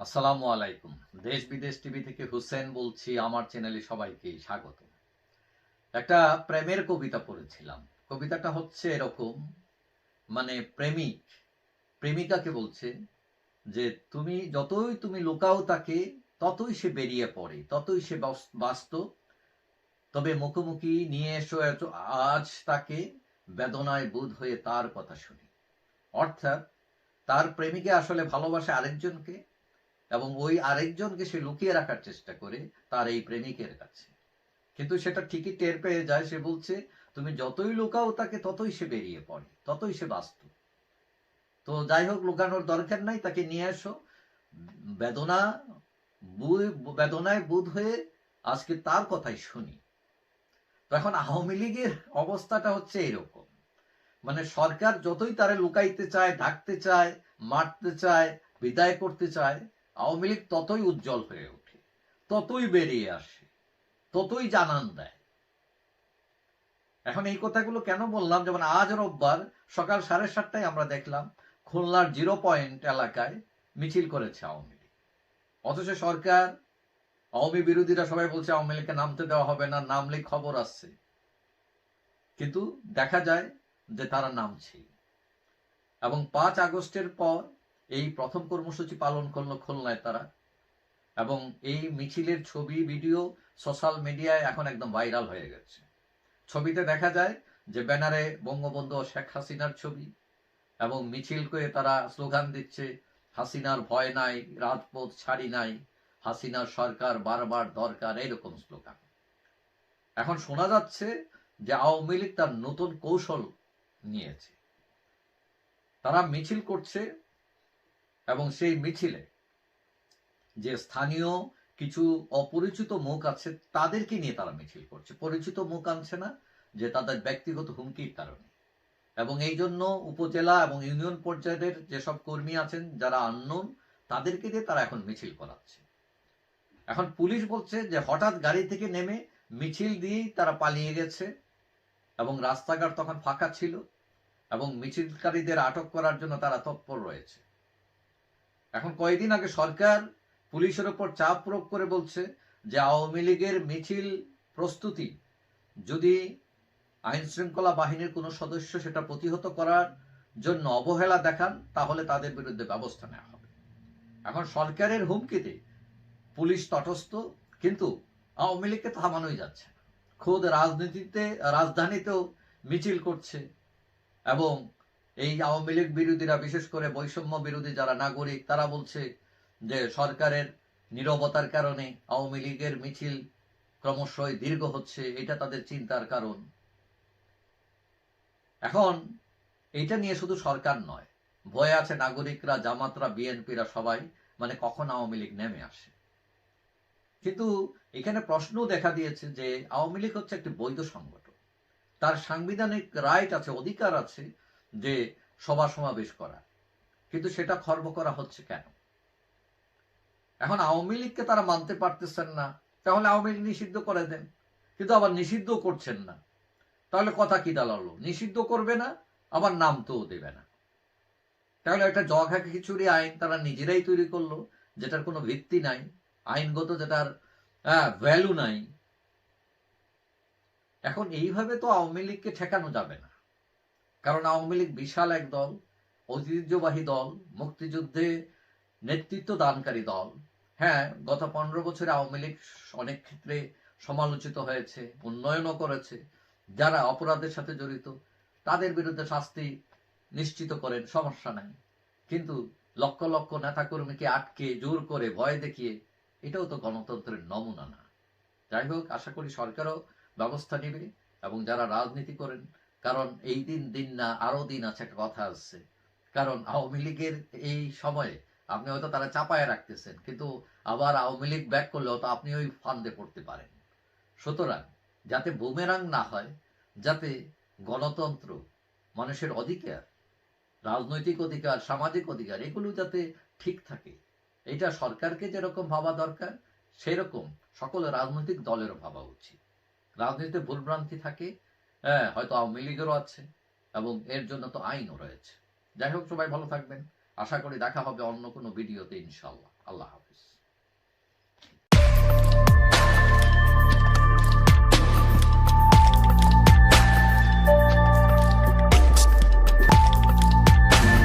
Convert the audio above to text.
আসসালামু আলাইকুম। দেশ বিদেশ টিভি থেকে হুসেন বলছি, আমার চ্যানেলে সবাইকে স্বাগত। একটা প্রেমের কবিতা পড়েছিলাম। কবিতাটা হচ্ছে এরকম মানে প্রেমিক, প্রেমিকাকে বলছে যে, তুমি যতই তুমি লুকাও তাকে, ততই সে বেরিয়ে পড়ে, ততই সে বাস- বাস্ত। তবে মুখোমুখি নিয়ে এসো আজ তাকে বেদনায় বোধ হয়ে তার কথা শুনি। অর্থাৎ তার প্রেমিকে আসলে ভালোবাসে আরেকজনকে এবং ওই আরেকজনকে সে লুকিয়ে রাখার চেষ্টা করে তার এই প্রেমিকের কাছে। কিন্তু সেটা ঠিকই টের পেয়ে যায়, সে বলছে, তুমি যতই লুকাও তাকে ততই সে বেরিয়ে পড়ে, ততই সে বাস্তব তো যাই হোক, লুকানোর দরকার নাই, তাকে নিয়ে এসো। বেদনা বেদনায় বুধ হয়ে আজকে তার কথাই শুনি। এখন আওয়ামী লীগের অবস্থাটা হচ্ছে এরকম। মানে সরকার যতই তারে লুকাইতে চায় ঢাকতে চায়, মারতে চায়, বিদায় করতে চায় আওয়ামী লীগ ততই উজ্জ্বল হয়ে ওঠে, ততই বেরিয়ে আসে, ততই জানান দেয়। এখন এই কথাগুলো কেন বললাম? যেমন আজ রোববার সকাল সাড়ে সাতটায় আমরা দেখলাম খুলনার জিরো পয়েন্ট এলাকায় মিছিল করেছে আওয়ামী লীগ। অথচ সরকার, আওয়ামী বিরোধীরা সবাই বলছে আওয়ামী লীগকে নামতে দেওয়া হবে না, নামলে খবর আসছে। কিন্তু দেখা যায় যে তারা নামছে এবং পাঁচ আগস্টের পর এই প্রথম কর্মসূচি পালন করল খুলনায় তারা। এবং এই মিছিলের ছবি, ভিডিও সোশ্যাল মিডিয়ায় এখন একদম ভাইরাল হয়ে গেছে। ছবিতে দেখা যায় যে ব্যানারে বঙ্গবন্ধু শেখ হাসিনার ছবি এবং মিছিল করে তারা স্লোগান দিচ্ছে, হাসিনার ভয় নাই, রাজপথ ছাড়ি নাই, হাসিনার সরকার বারবার দরকার এরকম স্লোগান। এখন শোনা যাচ্ছে যে আওয়ামী লীগ তার নতুন কৌশল নিয়েছে। তারা মিছিল করছে এবং সেই মিছিলে যে স্থানীয় কিছু অপরিচিত মুখ আছে, তাদেরকে নিয়ে তারা মিছিল করছে। পরিচিত মুখ আনছে না, যে তাদের ব্যক্তিগত হুমকির কারণে। এবং এই জন্য উপজেলা এবং ইউনিয়ন পর্যায়ের যেসব কর্মী আছেন, যারা আননোন, তাদেরকে দিয়ে তারা এখন মিছিল করাচ্ছে। এখন পুলিশ বলছে যে হঠাৎ গাড়ি থেকে নেমে মিছিল দিয়েই তারা পালিয়ে গেছে এবং রাস্তাঘাট তখন ফাঁকা ছিল এবং মিছিলকারীদের আটক করার জন্য তারা তৎপর রয়েছে। এখন কয়েকদিন আগে সরকার পুলিশের ওপর চাপ প্রয়োগ করে বলছে যে আওয়ামী লীগের মিছিল প্রস্তুতি, যদি আইন শৃঙ্খলা বাহিনীর কোনো সদস্য সেটা প্রতিহত করার জন্য অবহেলা দেখান, তাহলে তাদের বিরুদ্ধে ব্যবস্থা নেওয়া হবে। এখন সরকারের হুমকিতে পুলিশ তটস্থ, কিন্তু আওয়ামী লীগকে থামানোই যাচ্ছে খোদ রাজনীতিতে, রাজধানীতেও মিছিল করছে এবং এই আওয়ামী লীগ বিরোধীরা, বিশেষ করে বৈষম্য বিরোধী যারা নাগরিক, তারা বলছে যে সরকারের নীরবতার কারণে আওয়ামী লীগের মিছিল ক্রমশই দীর্ঘ হচ্ছে, এটা তাদের চিন্তার কারণ। এখন এটা নিয়ে শুধু সরকার নয়, ভয়ে আছে নাগরিকরা, জামাতরা, বিএনপিরা সবাই মানে কখন আওয়ামী লীগ নেমে আসে। কিন্তু এখানে প্রশ্ন দেখা দিয়েছে যে আওয়ামী লীগ হচ্ছে একটি বৈধ সংগঠন। তার সাংবিধানিক রাইট আছে, অধিকার আছে যে সভা সমাবেশ করা। কিন্তু সেটা খর্ব করা হচ্ছে কেন? এখন আওয়ামী লীগকে তারা মানতে পারতেছেন না। তাহলে আওয়ামী লীগ নিষিদ্ধ করে দেন। কিন্তু আবার নিষিদ্ধ করছেন না। তাহলে কথা কি দাঁড়াল নিষিদ্ধ করবে না, আবার নাম তো দেবে না। তাহলে একটা জঘা খিচুড়ি আইন তারা নিজেরাই তৈরি করল, যেটার কোনো ভিত্তি নাই। আইনগত যেটার ভ্যালু নাই। এখন এইভাবে তো আওয়ামী লীগকে ঠেকানো যাবে না। কারণ আওয়ামী লীগ বিশাল এক দল, ঐতিহ্যবাহী দল, মুক্তিযুদ্ধে নেতৃত্ব দানকারী দল। হ্যাঁ গত পনেরো বছরে আওয়ামী লীগ অনেক ক্ষেত্রে সমালোচিত হয়েছে, উন্নয়নও করেছে। যারা অপরাধের সাথে জড়িত, তাদের বিরুদ্ধে শাস্তি নিশ্চিত করেন, সমস্যা নাই। কিন্তু লক্ষ লক্ষ নেতাকর্মীকে আটকে, জোর করে, ভয় দেখিয়ে, এটাও তো গণতন্ত্রের নমুনা না। যাই হোক, আশা করি সরকারও ব্যবস্থা নেবে এবং যারা রাজনীতি করেন কারণ এই দিন দিন না, আরও দিন আছে, একটা কথা আসছে কারণ আওয়ামী লীগের এই সময়ে আপনি হয়তো তারা চাপায় রাখতেছেন, কিন্তু আবার আওয়ামী লীগ ব্যাক করলেও তো আপনি ওই ফান্দে পড়তে পারেন। সুতরাং যাতে বুমেরাং না হয়, যাতে গণতন্ত্র, মানুষের অধিকার, রাজনৈতিক অধিকার, সামাজিক অধিকার, এগুলো যাতে ঠিক থাকে। এটা সরকারকে যেরকম ভাবা দরকার, সেরকম সকল রাজনৈতিক দলেরও ভাবা উচিত। রাজনীতিতে ভুলভ্রান্তি থাকে হ্যাঁ হয়তো আওয়ামী লীগেরও আছে এবং এর জন্য তো আইনও রয়েছে। যাই হোক, সবাই ভালো থাকবেন। আশা করি দেখা হবে অন্য কোনো ভিডিওতে ইনশাল্লাহ আল্লাহ হাফিজ।